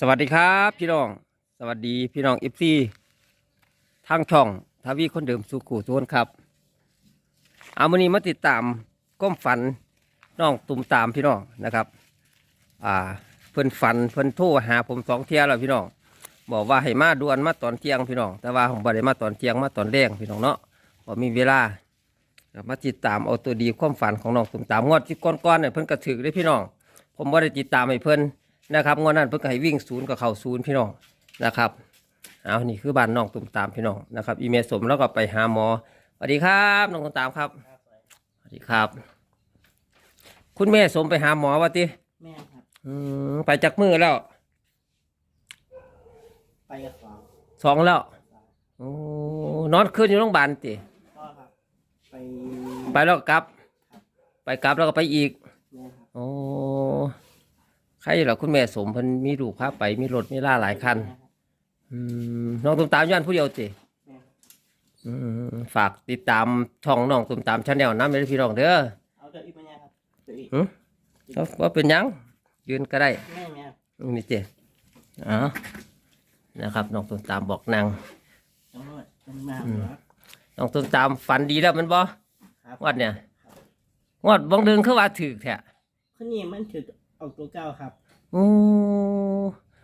สวัสดีครับพี่น้อง สวัสดีพี่น้องเอฟซีทางช่องทวีคนเดิมสุขุทุนครับ เอาวันนี้มาติดตามก้มฝันน้องตุ่มตามพี่น้องนะครับ อ่าเพิ่นฝันเพิ่นโทรหาผมสองเที่ยแล้วพี่น้องบอกว่าให้มาด่วนมาตอนเที่ยงพี่น้อง แต่ว่าผมบ่ได้มาตอนเที่ยงมาตอนแรงพี่น้องเนาะบ่มีเวลามาติดตามเอาตัวดีความฝันของน้องตุ่มตามงวดที่ก้อนๆเนี่ยเพิ่นกระถือได้พี่น้อง ผมบ่ได้ติดตามให้เพิ่น นะครับงวดนั้นเพิ่นก็ให้วิ่งศูนย์กับเข่าศูนย์พี่น้องนะครับเอานี่คือบ้านน้องตุ่มตามพี่น้องนะครับ อีเมลสมแล้วก็ไปหาหมอสวัสดีครับน้องตุ่มตามครับสวัสดีครับ คุณแม่สมไปหาหมอวะติแม่ครับ อืมไปจากมือแล้วไปกับสองสองแล้วโอ้นอนคืนอยู่โรงพยาบาลติพ่อครับ ไปไปแล้วก็กลับ ไปกลับแล้วก็ไปอีกแม่ครับ โอ้ ใครเหรอคุณแม่สมเพิ่นมีลูกพาไปมีรถมีล่าหลายคันแม่ครับอืมน้องตุมตามย้อนผู้เดียวติแม่ครับอืมฝากติดตามช่องน้องตุมตามชาแนลน้ำเลยพี่น้องเด้อเอาตัวอีกไหมเนี่ยครับตัวอีกหือว่าเป็นหยังยืนก็ได้แม่แม่ครับอืมนี่เจ้อ๋อนะครับน้องตุมตามบอกนางตำรวจตำรวจอืมครับน้องตุมตามฝันดีแล้วแมันบ่ครับงวัดเนี่ยงวัดบางเดือนคือว่าถือแท้คนนี้มันถือ ออกตัวเก้าครับ โอ้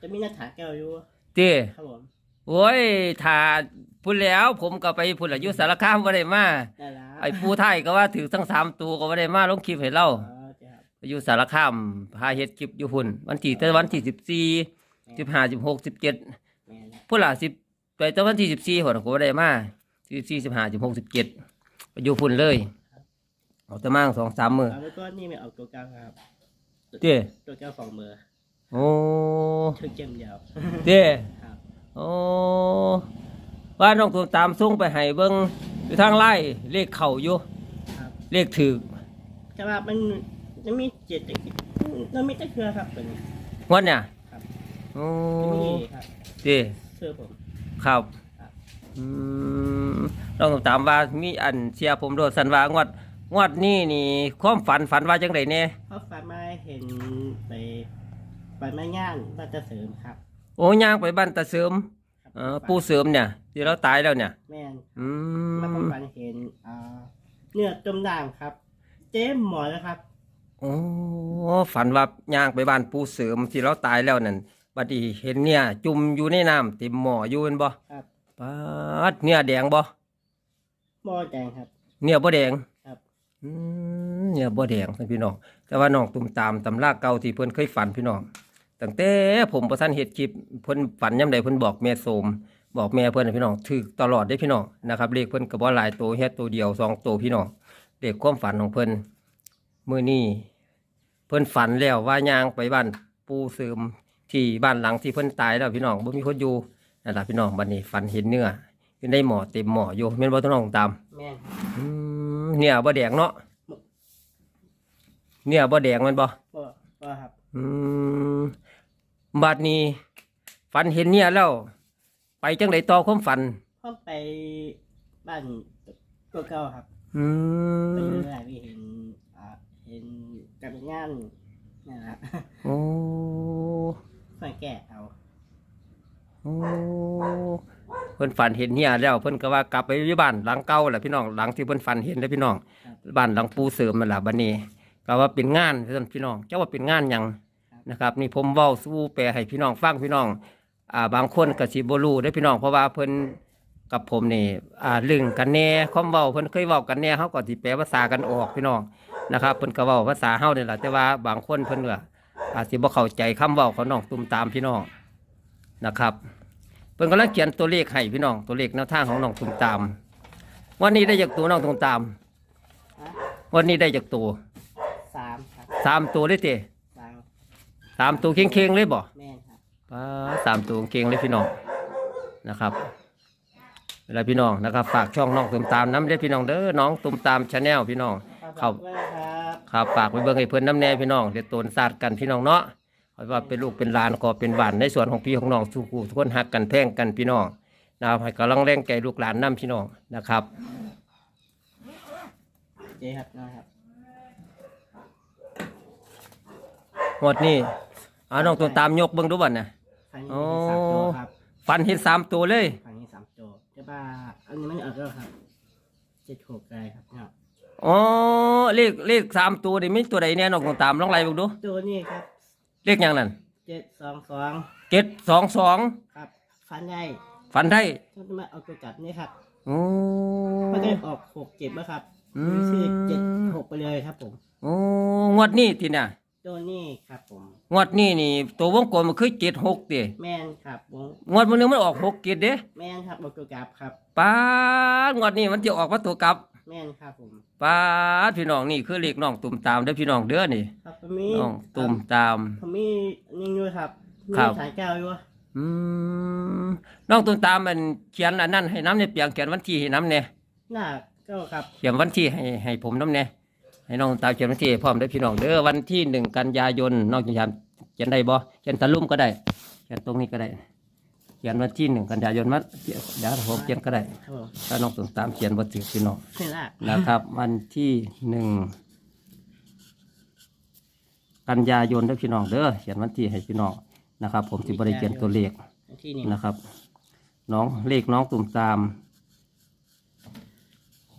จะมีหน้าถาแก้วอยู่เจ้ครับผมโอ้ยถ้าพูดแล้ว ผมก็ไปพูดละอยุสารคามบ่ได้มาได้แล้วไอ้ปูไทยก็ว่าถือทั้งสามตัวก็บ่ได้มาลงคลิปให้เราอ๋อจ้ะครับไปอยู่สารคามพาเฮ็ดคลิปอยู่หุ่น วันที่แต่วันที่สิบสี่สิบห้าสิบหกสิบเจ็ดแม่นะพุ่นละสิบไปแต่วันที่สิบสี่หัวก็บ่ได้มาสิบสี่สิบห้าสิบหกสิบเจ็ดไปอยู่พุ่นเลยเอาแต่มั่งสองสามมือเอาแล้วก็นี่ไม่ออกตัวเก้าครับ เจ้ตัวเก้าสองเบอร์โอ้ชื่อเกมเดียวเจ้ครับโอ้ว่าน้องตัวตามส่งไปให้เบิ่งอยู่ทางไล่เลขเข่าอยู่ครับเลขถือแต่ว่ามันจะมีเจ็ดมันมีตะเครือครับตัวนี้วันเนี่ยครับโอ้จะมีครับเจ้เสื้อผมครับครับอืมเราต้องถามว่ามีอันเชียร์ผมโดดสันว่างวด งวดนี้นี่ความฝันฝันว่าจังไดเนี่ยเขาฝันมาเห็นไปไปแม่ย่านบ้านตะเสริมครับ โอ้ย่างไปบ้านตาเสริมครับเออปูเสริมเนี่ยที่เราตายแล้วเนี่ย แม่นอืแล้วก็มฝันเห็นอ่าเนื้อจมด่างครับ เจ๊หมอแล้วครับ โอ้ฝันว่าย่างไปบ้านปูเสริมที่เราตายแล้วนั่นบัดนี้เห็นเนี่ย จุ่มอยู่ในน้ำเต็มหม้ออยู่เห็นบ่ครับปาดเนี่ยแดงบ่หมอแดงครับ เนี่ยบ่แดงครับอืม เนี่ยบ่แดงท่านพี่น้อง แต่ว่าน้องตุ่มตามตำราเก่าที่เพิ่นเคยฝันพี่น้องตั้งแต่ผมประทันเฮ็ดคลิปเพิ่นฝันยามใดเพิ่นบอกแม่โสม บอกแม่เพิ่นให้พี่น้องถูกตลอดได้พี่น้องนะครับเลขเพิ่นก็บ่หลายตัวแค่ตัวเดียวสองตัวพี่น้องเลขความฝันของเพิ่นมื้อนี้เพิ่นฝันแล้วว่าย่างไปบ้านปูเสริมที่บ้านหลังที่เพิ่นตายแล้วพี่น้องบ่มีคนอยู่นั่นล่ะพี่น้องบัดนี้ฝันเห็นเนื้ออยู่ในหม้อเต็มหม้ออยู่แม่นบ่ต้องน้องตามแม่นอืม เนี่ยบ่แดงเนาะเนี่ยบ่แดงแมันบ่ก็ก็ครับอืมบัดนี้ ฝันเห็นเนี่ยแล้ว ไปจังไดต่อความฝันพ่อไปบ้านตัวเก่าครับ อืไปมเรื่อยๆไปเห็นอ่าเห็นกับงานนี่นแหละโอ้ ค่อยแก้เอาโอ้ เพิ่นฝันเห็นเนี่ยแล้วเพิ่นก็ว่ากลับไปอยู่บ้านหลังเก่าแหละพี่น้องหลังที่เพิ่นฝันเห็นเด้อพี่น้องบ้านหลังปูเสริมนั่นล่ะบัดนี้ก็ว่าเป็นงานเพิ่นพี่น้องเจ้าว่าเป็นงานหยังนะครับ นี่ผมเว้าสู้แปลให้พี่น้องฟังพี่น้องอ่าบางคนก็สิบ่รู้เด้อพี่น้องเพราะว่าเพิ่นกับผมนี่อ่าลึงกันแน่ความเว้าเพิ่นเคยเว้ากันแน่เฮาก็สิแปลภาษากันออกพี่น้องนะครับเพิ่นก็เว้าภาษาเฮานี่แหละแต่ว่าบางคนเพิ่นก็อาจสิบ่เข้าใจคำเว้าของน้องตุ้มตามพี่น้องนะครับ เพิ่นกำลังเขียนตัวเลขให้พี่น้องตัวเลขแนวทางของน้องตุ้มตาม วันนี้ได้จากตัวน้องตุ้มตามฮะวันนี้ได้จากตัวสามครับสามตัวเลยเตสามสามตัวเค็งๆเลยบ่แม่นครับป้าสามตัวเก่งเลยพี่น้องนะครับ เวลาพี่น้องนะครับฝากช่องน้องตุมตามน้ำเด้อพี่น้องเด้อน้องตุมตามชาแนลพี่น้องขอบคุณนะครับ ครับฝากไปเบิ่งให้เพิ่นน้ำแน่พี่น้องเดี๋ยวตนศาสตร์กันพี่น้องเนาะเพราะ ว่าเป็นลูกเป็นหลานก็เป็นบ้านในส่วนของพี่ของน้องทุกผู้ทุกคนหักกันแพงกันพี่น้องนะครับให้กำลังแรงใจลูกหลานน้ำพี่น้องนะครับเจ๊ครับนะครับหมดนี่เอาน้องตุมตามยกเบิ่งดูบัดน่ะฝันโอ้เห็นสามตัวครับฝันเห็นสามตัวเลยฝันเห็นสามตัวแต่ว่าอันนี้มันออกแล้วครับเจ็ดหกอะไรครับเนี่ยอ๋อเลขเลขสามตัวนี่มีตัวใดแน่น้องต้องตามลองไล่เบิ่งดูตัวนี้ครับ เลขหยังนั่นเจ็ดสองสองเจ็ดสองสองครับฝันได้ฝันได้ต้องมาเอาตัวกลับนี่ครับโอ้มันก็ออกหกเจ็ดป่ะครับอืมซื้อเจ็ดหกไปเลยครับผมโอ้งวดนี้ทีน่ะตัวนี้ครับผม งวดนี้นี่ ตัววงกลมมันคือเจ็ดหกติแม่นครับผมงวดมันนึงมันออกหกเจ็ดเด้แม่นครับเอาตัวกลับครับ ป้าดงวดนี้มันจะออกมาตัวกลับ แม่นครับผมป้าดพี่น้องนี่คือเลขน้องตุ่มตามเด้อพี่น้องเด้อนี่ครับผมมีน้องตุ่มตาม ผมมีนี่ด้วยครับมีครับ สายแก้วด้วยอืมน้องตุ่มตามมันเขียนอันนั้นให้น้ำในเปียงเขียนวันที่ให้น้ำเนี่ยหน้าก็ครับเขียนวันที่ให้ให้ผมน้ำเนี่ยให้น้องตามเขียนวันที่ให้พร้อมเด้อพี่น้องเด้อวันที่หนึ่งกันยายนน้องจุนยามเขียนได้บ่เขียนตะลุ่มก็ได้เขียนตรงนี้ก็ได้เขียนวันที่หนึ่งกันยายนมัดเดี๋ยวผมเขียนก็ได้ ครับผมถ้าน้องตุ่มตามเขียนบ่ถือพี่น้อง นี่ละนะครับ วันที่หนึ่งกันยายนเด้อพี่น้องเด้อเขียนวันที่ให้พี่น้องนะครับ ผมสิบริเขียนตัวเลขที่นี่นะครับ น้องเลขน้องตุ่มตาม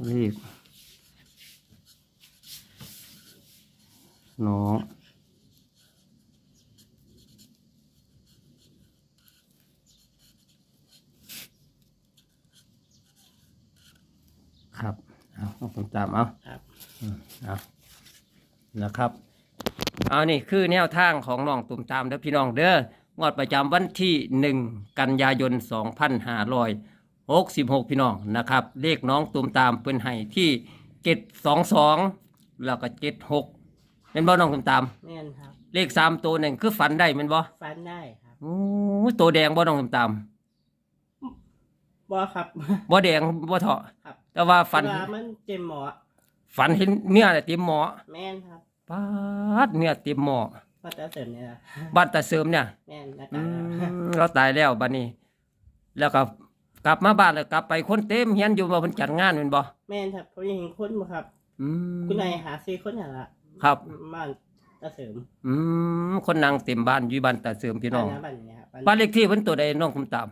เลขน้อง ครับเอาน้องตุ่มตามเอาครับเอานะครับ เอานี่คือแนวทางของน้องตุ่มตามเด้อพี่น้องเด้องวดประจำวันที่หนึ่งกันยายนสองพันห้าร้อยหกสิบหกพี่น้องนะครับ เลขน้องตุ่มตามเป็นไห้ที่เจ็ดสองสองแล้วก็เจ็ดหกเป็นบ่น้องตุ่มตาม แม่นครับ เลขสามตัวหนึ่งคือฝันได้เป็นบ่ฟันได้ครับโอ้ยตัวแดงบ่น้องตุ่มตามบอครับ บ่แดงบ่เถาะครับ แต่ว่าฝัน เวลามันเจ็มหมอฝันเห็นเนื้อเต็มหมอแม่นครับปาดเนื้อเต็มหมอก็จะเสริมเนี่ยนะบ้านตาเสริมเนี่ย แม่นนะอืครับมเราตายแล้วบัดนี้ แล้วก็กลับมาบ้านแล้วกลับไปคนเต็มเฮียนอยู่บ่เพิ่นจัดงานแม่นบ่แม่นครับเขายังเห็นคนบ่ครับ อืม คุณนายหาซื้อคนอย่างละครับ บ้านจะเสริมอืมคนนั่งเต็มบ้านอยู่บ้านตาเสริมพี่น้อง บ้าบ้านอย่างเงี้ยครับบ้านเลขที่เพิ่นตัวใดน้องคุมตาม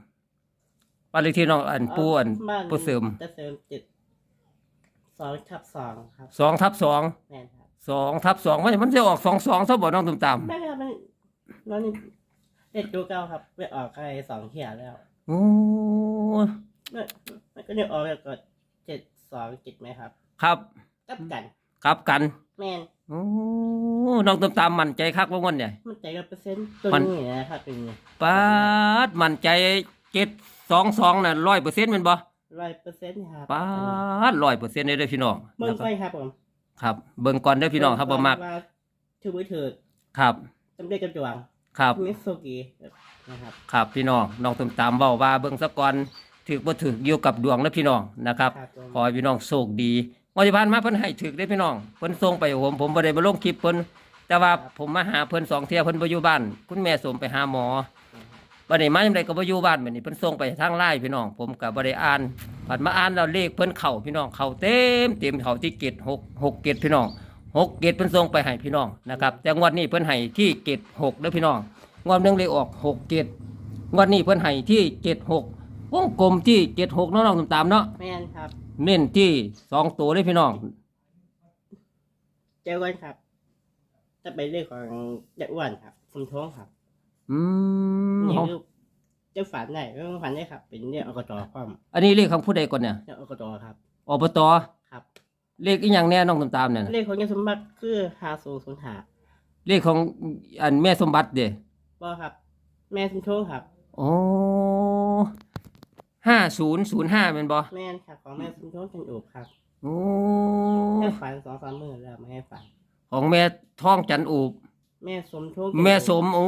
บ้านเลขที่น้องอันปูอันบ้านปูเสริมจะเสริมเจ็ด สองทับสองครับ2ทับ2แม่นครับ2ทับ2มันมันจะออก2 2ซะบ่น้องคุมตามแม่นครับมันนั่นนี่เด็กตัวเก่าครับไปออกอะไรสองเขียแล้วโอ้มันมันก็เนี่ยออกแล้วก็เจ็ดสองเจ็ดไหมครับครับกับกันครับกันแม่นโอ้น้องตุมตามมั่นใจคักว่างั้นเนี่ย มันใจกับเปอร์เซ็นต์ตัวมันนี้นะครับเป็นปาดมั่นใจ722น่ะ100%แม่นบ่ ร้อยเปอร์เซ็นต์ครับปาด100%เลยเด้อพี่น้องเบิ่งไปครับผมครับ เบิ่งก่อนเด้อพี่น้องครับบ่มักว่าถือไว้เถิดครับจำได้กับจวงครับมิสโซกินะครับครับพี่น้องน้องตุมตามเว้าว่าเบิ่งซะก่อนถึกบ่ถึกอยู่กับดวงนะพี่น้องนะครับครับผมขอให้พี่น้องโชคดีงวดที่ผ่านมาเพิ่นให้ถึกได้อพี่น้องเพิ่นส่งไปให้ผมผมบ่ได้มาลงคลิปเพิ่นแต่ว่าผมมาหาเพิ่นสองเที่ยเพิ่นบ่อยู่บ้าน คุณแม่ส่งไปหาหมอ บัดนี้มาจังไดก็บ่อยู่บ้านบัดนี้เพิ่นส่งไปทางไลน์พี่น้อง ผมก็บ่ได้อ่านผัดมาอ่านแล้วเลขเพิ่นเข้าพี่น้องเข้าเต็มเต็มเข้าที่เกต6 6เกตพี่น้อง6เกตเพิ่นส่งไปให้พี่น้องนะครับแต่งวดนี้เพิ่นให้ที่เกต6เด้อพี่น้องงวดหนึงเลขออก6เกตงวดนี้เพิ่นให้ที่เกต6วงกลมที่เกต6เนาะน้องตุ่มตามเนาะแม่นครับ เน้นที่สองตัวเลยพี่น้องเจ้าอ้วนครับ จะเป็นเรื่องของเจ้าอ้วนครับคุณท้องครับ อืม นี่ของลูกเจ้าฝันได้เรื่องฝันได้ครับ เป็นเรื่องอกตความอันนี้เลขของผู้ใดก่อนเนี่ยเรื่องอกตครับ อบตครับ เลขอีหยังแน่น้องตามตามๆเนี่ยเรื่องของยาสมบัติคือหาสูงศูนย์หาเลขของอันแม่สมบัติเด้บ่ครับ แม่คุณท้องครับ โอ้ห้าศูนย์ศูนย์ห้าเป็นบ่แม่นครับของแม่คุณท้องจันอุบครับโอ้แม่ฝันสองสามมือแล้วไม่ให้ฝันของแม่ท้องจันอูบ แม่สมท้องแม่สมโอ้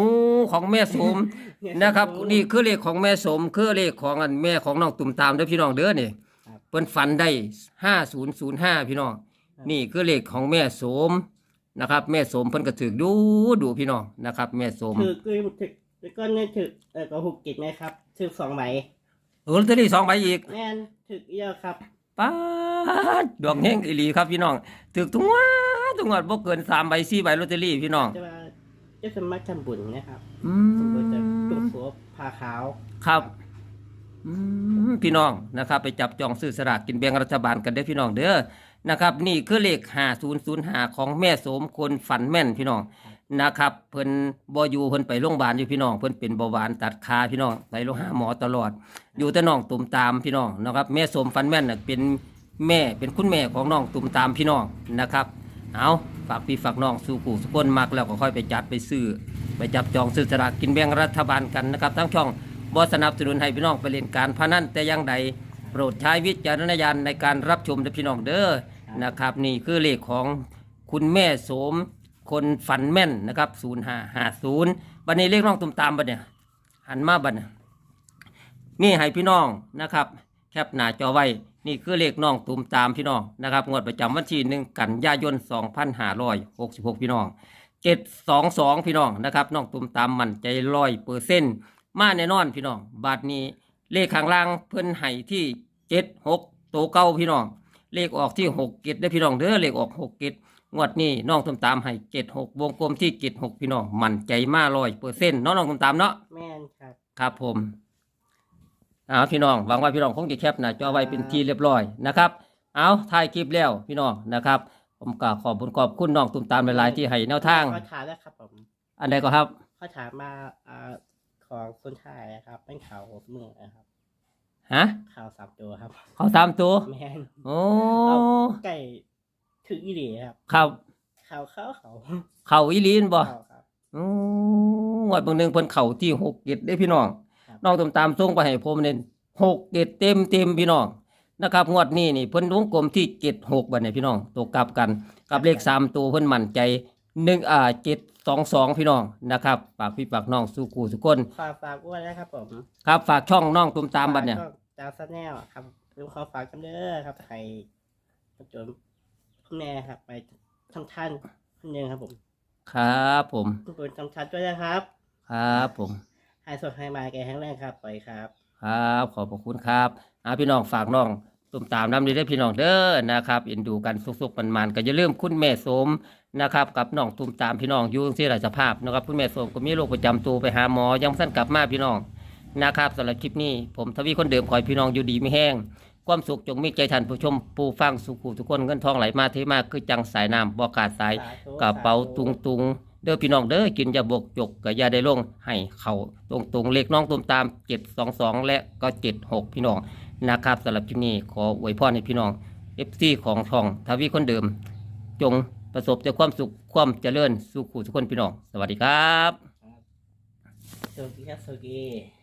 ของแม่สมแม่สมนะครับท้องนี่คือเลขของแม่สมคือเลขของอันแม่ของน้องตุ่มตามเด้อพี่น้องเด้อนี่ครับเปิ้นฝันได้ห้าศูนย์ศูนย์ห้าพี่น้องครับนี่คือเลขของแม่สมนะครับ แม่สมเพิ่นก็ถือดูดูพี่น้องนะครับ แม่สมถือคือถือแล้วก็เนี่ยถือเออก็หุกกิจไหมครับถือสองใบเออลอตเตอรี่สองใบอีกแม่นถือเยอะครับป้าดดวงเฮงอีหลีครับพี่น้องถือทุกงวันทุกงวันบ่เกินสามใบสี่ใบลอตเตอรี่พี่น้อง จะว่าจะสมัครทำบุญนะครับอืผมก็จะมจุกโสผ้าขาว ครับ อืมพี่น้องนะครับ ไปจับจองซื้อสลากกินแบ่งรัฐบาลกันได้อพี่น้องเด้อนะครับ นี่คือเลข5005ของแม่โสมคนฝันแม่นพี่น้องนะครับ เพิ่นบ่อยู่เพิ่นไปโรงพยาบาลอยู่พี่น้อง เพิ่นเป็นเบาหวานตัดขาพี่น้องไปโรงหาหมอตลอด อยู่แต่น้องตุ่มตามพี่น้องนะครับ แม่โสมฝันแม่นน่ะเป็นแม่เป็นคุณแม่ของน้องตุ่มตามพี่น้องนะครับ เอา ฝากพี่ฝากน้องสู่กูสุกคนมักแล้วก็ค่อยไปจัดไปซื้อ ไปจับจองซื้อสลากกินแบ่งรัฐบาลกันนะครับ ทั้งช่องบสนับสนุนให้พี่น้องไปเล่นการพนันแต่อยังใดโปรดใช้วิจารณญาณในการรับชมเด้อพี่น้องเด้อนะครับ นี่คือเลขของคุณแม่โสม คนฝันแม่นนะครับ0550บัดนี้เลขน้องตุ่มตามบัดเนี่ยหันมาบัดเนี่ยนี่ให้พี่น้องนะครับ แคปหน้าจอไว้ นี่คือเลขน้องตุ่มตามพี่น้องนะครับงวดประจำวันที่หนึ่งกันยายน 2566 พี่น้อง722 พี่น้องนะครับน้องตุ่มตามมันใจร้อยเปอร์เซ็นต์มาแน่นอนพี่น้องบาทนี้เลขข้างล่างเพิ่นให้ที่76โตวเก้าพี่น้อง เลขออกที่6เกตได้อพี่น้องเด้อเลขออก6เกตงวดนี้น้องตุ่มตามให้76วงกลมที่76พี่น้องมันใจมาร้อยเปอร์เซ็นต์เนาะน้องตุ่มตามเนาะแม่นครับครับผม เอาพี่น้องหวังว่าพี่น้องคงจะแคปหน้าจอไว้เป็นที่เรียบร้อยนะครับ เอาถ่ายคลิปแล้วพี่น้องนะครับ ผมก็ขอบคุณขอบคุณน้องตุ่มตามหลายๆที่ให้แนวทาง เขาถามแล้วครับผมอันใดก็ครับ เขาถามมาอ่าของคนไทยนะครับ เป็นข่าวหกเมืองนะครับฮะ ข่าวสามตัวครับเขาตามตัวแม่นโอ้เอาไก่ถึงอีหลีครับครับ ข่าวเขาเขาเขาอีหลีนบ่เขาครับ โอ้งวดเบางหนึงเพิ่นเข่าที่หกเกตได้พี่น้องครับ น้องตุ่มตามส่งไปให้ผมเน้นหกเกตเต็มเต็มพี่น้องนะครับงวดนี้นี่เพิ่นวงกลมที่เกตหกบัดเนี่ยพี่น้องตัวกลับกันกับเลขสามตัวเพิ่นมั่นใจหนึ่งอ่าเจ็ดสองสองพี่น้องนะครับฝากพี่ฝากน้องสู้กูสุกคนฝากฝากอ้วนนะครับผมครับฝากช่องน้องตุ่มตามบัดเนี่ยฝกช่องดาวซันแนลครับลุงขอฝากกันเด้อครับใครประจนคุณแม่ครับ ไปทำท่านคนหนึ่งครับผม ครับผมคุณปู่ทำท่านด้วยนะครับ ครับผม ให้สดให้มาแกแห้งแรงครับปล่อยครับ ครับขอบพระคุณครับอาพี่น้องฝากน้องตุ่มตามน้ำดีได้อพี่น้องเด้อนะครับเอ็นดูกันสุกๆมันๆก็อย่าลืมคุณแม่สมนะครับกับน้องตุ่มตามพี่น้องอยู่ที่ราชภาพนะครับคุณแม่สมก็มีโรคประจำตัวไปหาหมอยังสั้นกลับมาพี่น้องนะครับสำหรับคลิปนี้ผมทวีคนเดิมขอให้พี่น้องอยู่ดีไม่แห้ง ความสุขจงมีใจท่านผู้ชมผู้ฟังสุขุทุกคนเงินทองไหลมาเทมาคือจังสายน้ำบ่ขาดสายสาธุกระเป๋าสธุตุงตุง เด้อพี่น้องเด้อกินยาบกจกกับยาได้ลงให้เขาตรงตรงเลขน้องตุมตามเจ็ดสองสองและก็เจ็ดหกพี่น้องนะครับสำหรับที่นี้ขออวยพรให้พี่น้องเอฟซีของช่องทวีคนเดิม จงประสบแต่ความสุขความเจริญสุขุสุขคนพี่น้อง สวัสดีครับ สวัสดีครับสวัสดี